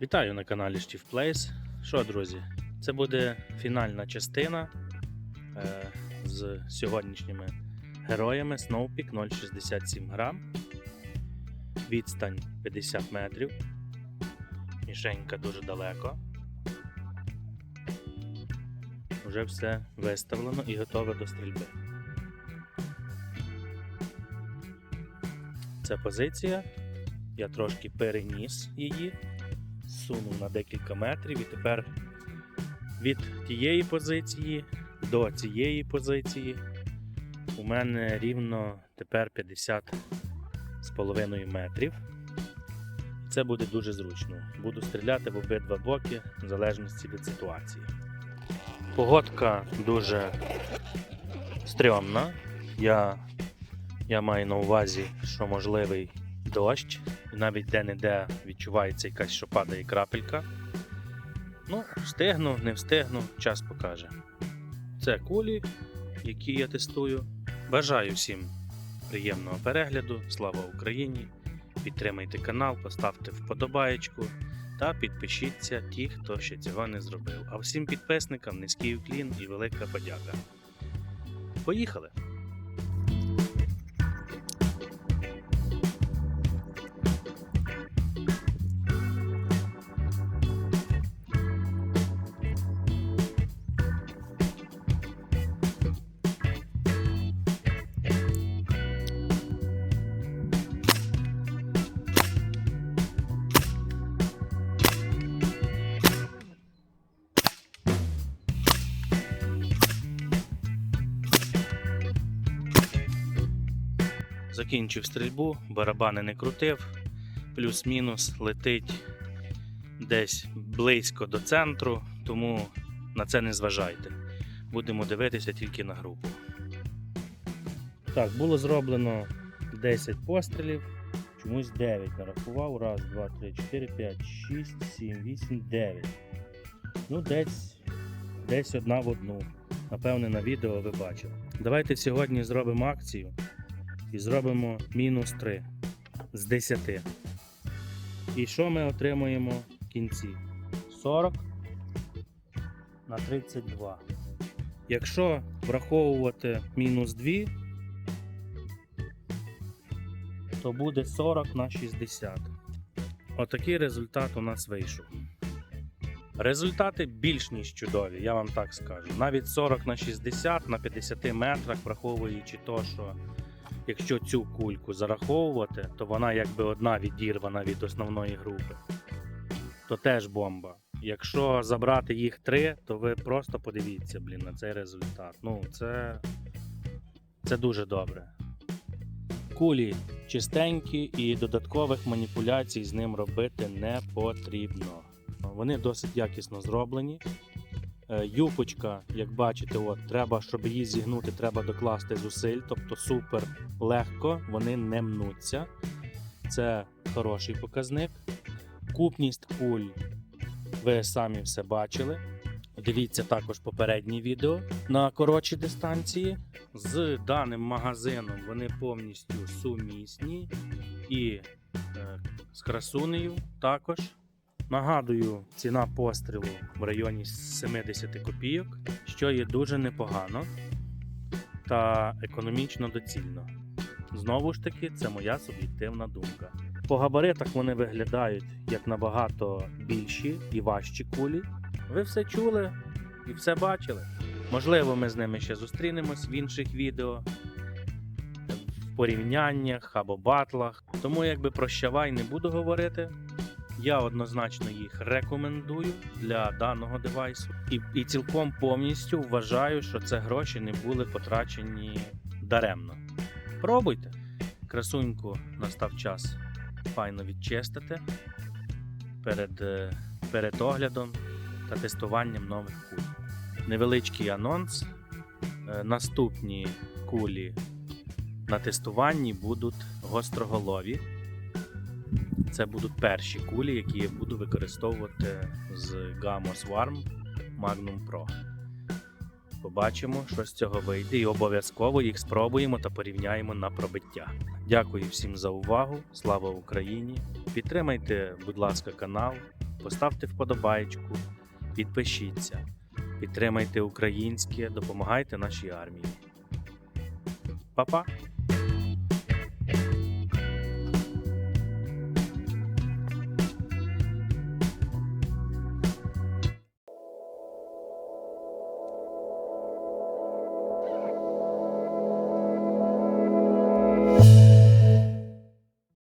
Вітаю на каналі Steve Place. Що, друзі, це буде фінальна частина е, з сьогоднішніми героями Snowpeak 067 грам. Відстань 50 метрів. Мішенька дуже далеко. Вже все виставлено і готове до стрільби. Це позиція. Я трошки переніс її, сунув на декілька метрів і тепер від тієї позиції до цієї позиції у мене рівно тепер 50 з половиною метрів. Це буде дуже зручно. Буду стріляти в обидва боки в залежності від ситуації. Погодка дуже стрьомна. Я я маю на увазі, що можливий дощ, і навіть де-не-де відчувається якась, що падає крапелька. Ну, встигну, не встигну, час покаже. Це кулі, які я тестую. Бажаю всім приємного перегляду. Слава Україні! Підтримайте канал, поставте вподобаєчку та підпишіться ті, хто ще цього не зробив. А всім підписникам низький уклін і велика подяка. Поїхали! Закінчив стрільбу, барабани не крутив, плюс-мінус летить десь близько до центру, тому на це не зважайте. Будемо дивитися тільки на групу. Так, було зроблено 10 пострілів, чомусь 9 нарахував. Раз, два, три, 4, 5, 6, 7, 8, 9. Ну, десь, десь одна в одну. Напевне, на відео ви бачили. Давайте сьогодні зробимо акцію і зробимо мінус 3 з 10. І що ми отримуємо в кінці? 40 на 32. Якщо враховувати мінус 2, то буде 40 на 60. Отакий результат у нас вийшов. Результати більш ніж чудові, я вам так скажу. Навіть 40 на 60 на 50 метрах, враховуючи то, що якщо цю кульку зараховувати, то вона якби одна відірвана від основної групи. То теж бомба. Якщо забрати їх три, то ви просто подивіться, блін, на цей результат. Ну, це, це дуже добре. Кулі чистенькі і додаткових маніпуляцій з ним робити не потрібно. Вони досить якісно зроблені. Е, Юпочка, як бачите, от, треба, щоб її зігнути, треба докласти зусиль, тобто супер легко, вони не мнуться. Це хороший показник. Купність куль ви самі все бачили. Дивіться також попереднє відео на коротші дистанції. З даним магазином вони повністю сумісні і е, з красунею також. Нагадую, ціна пострілу в районі 70 копійок, що є дуже непогано та економічно доцільно. Знову ж таки, це моя суб'єктивна думка. По габаритах вони виглядають як набагато більші і важчі кулі. Ви все чули і все бачили. Можливо, ми з ними ще зустрінемось в інших відео, в порівняннях або батлах. Тому якби прощавай не буду говорити. Я однозначно їх рекомендую для даного девайсу. І, і цілком повністю вважаю, що це гроші не були потрачені даремно. Пробуйте. Красуньку настав час файно відчистити перед, е, перед оглядом та тестуванням нових куль. Невеличкий анонс. Е, Наступні кулі На тестуванні будуть гостроголові. Це будуть перші кулі, які я буду використовувати з Gamos Warm Magnum Pro. Побачимо, що з цього вийде, і обов'язково їх спробуємо та порівняємо на пробиття. Дякую всім за увагу. Слава Україні! Підтримайте, будь ласка, канал, поставте вподобайку, підпишіться, підтримайте українське, допомагайте нашій армії. Па-па!